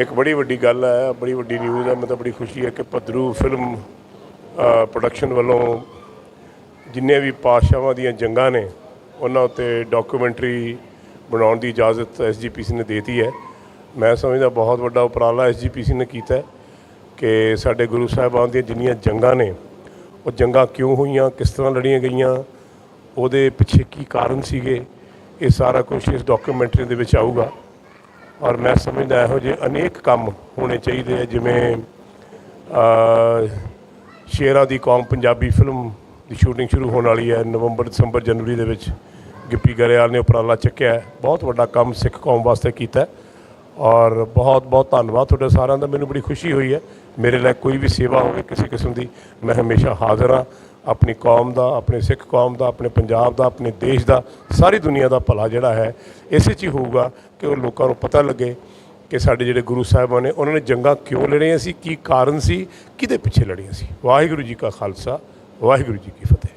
ਇੱਕ ਬੜੀ ਵੱਡੀ ਗੱਲ ਹੈ, ਬੜੀ ਵੱਡੀ ਨਿਊਜ਼ ਹੈ ਮੈਨੂੰ ਬੜੀ ਖੁਸ਼ੀ ਹੈ ਕਿ ਭਦਰੂ ਫਿਲਮ ਪ੍ਰੋਡਕਸ਼ਨ ਵੱਲੋਂ ਜਿੰਨੇ ਵੀ ਪਾਤਸ਼ਾਹਾਂ ਦੀਆਂ ਜੰਗਾਂ ਨੇ, ਉਹਨਾਂ ਉੱਤੇ ਡਾਕੂਮੈਂਟਰੀ ਬਣਾਉਣ ਦੀ ਇਜਾਜ਼ਤ ਐਸਜੀਪੀਸੀ ਨੇ ਦੇਤੀ ਹੈ। ਮੈਂ ਸਮਝਦਾ ਬਹੁਤ ਵੱਡਾ ਉਪਰਾਲਾ ਐਸਜੀਪੀਸੀ ਨੇ ਕੀਤਾ ਕਿ ਸਾਡੇ ਗੁਰੂ ਸਾਹਿਬਾਨ ਦੀਆਂ ਜਿੰਨੀਆਂ ਜੰਗਾਂ ਨੇ, ਉਹ ਜੰਗਾਂ ਕਿਉਂ ਹੋਈਆਂ, ਕਿਸ ਤਰ੍ਹਾਂ ਲੜੀਆਂ ਗਈਆਂ, ਉਹਦੇ ਪਿੱਛੇ ਕੀ ਕਾਰਨ ਸੀਗੇ, ਇਹ ਸਾਰਾ ਕੁਝ ਇਸ ਡਾਕੂਮੈਂਟਰੀ ਦੇ ਵਿੱਚ ਆਊਗਾ। ਔਰ ਮੈਂ ਸਮਝਦਾ ਇਹੋ ਜਿਹੇ ਅਨੇਕ ਕੰਮ ਹੋਣੇ ਚਾਹੀਦੇ ਆ ਜਿਵੇਂ ਅ, ਸ਼ੇਰਾਂ ਦੀ ਕੌਮ ਪੰਜਾਬੀ ਫਿਲਮ ਦੀ ਸ਼ੂਟਿੰਗ ਸ਼ੁਰੂ ਹੋਣ ਵਾਲੀ ਹੈ ਨਵੰਬਰ ਦਸੰਬਰ ਜਨਵਰੀ ਦੇ ਵਿੱਚ ਗਿੱਪੀ ਗਰੇਵਾਲ ਨੇ ਉਪਰਾਲਾ ਚੱਕਿਆ ਬਹੁਤ ਵੱਡਾ ਕੰਮ ਸਿੱਖ ਕੌਮ ਵਾਸਤੇ ਕੀਤਾ ਔਰ ਬਹੁਤ ਬਹੁਤ ਧੰਨਵਾਦ ਤੁਹਾਡੇ ਸਾਰਿਆਂ ਦਾ ਮੈਨੂੰ ਬੜੀ ਖੁਸ਼ੀ ਹੋਈ ਹੈ। ਮੇਰੇ ਲਈ ਕੋਈ ਵੀ ਸੇਵਾ ਹੋਵੇ ਕਿਸੇ ਕਿਸਮ ਦੀ ਮੈਂ ਹਮੇਸ਼ਾ ਹਾਜ਼ਰ ਹਾਂ। ਆਪਣੀ ਕੌਮ ਦਾ, ਆਪਣੇ ਸਿੱਖ ਕੌਮ ਦਾ, ਆਪਣੇ ਪੰਜਾਬ ਦਾ, ਆਪਣੇ ਦੇਸ਼ ਦਾ, ਸਾਰੀ ਦੁਨੀਆ ਦਾ ਭਲਾ ਜਿਹੜਾ ਹੈ, ਇਸੇ 'ਚ ਹੀ ਹੋਊਗਾ ਕਿ ਉਹ ਲੋਕਾਂ ਨੂੰ ਪਤਾ ਲੱਗੇ ਕਿ ਸਾਡੇ ਜਿਹੜੇ ਗੁਰੂ ਸਾਹਿਬਾਨ ਨੇ, ਉਹਨਾਂ ਨੇ ਜੰਗਾਂ ਕਿਉਂ ਲੜੀਆਂ ਸੀ, ਕੀ ਕਾਰਨ ਸੀ, ਕਿਹਦੇ ਪਿੱਛੇ ਲੜੀਆਂ ਸੀ। ਵਾਹਿਗੁਰੂ ਜੀ ਕਾ ਖਾਲਸਾ, ਵਾਹਿਗੁਰੂ ਜੀ ਕੀ ਫਤਿਹ।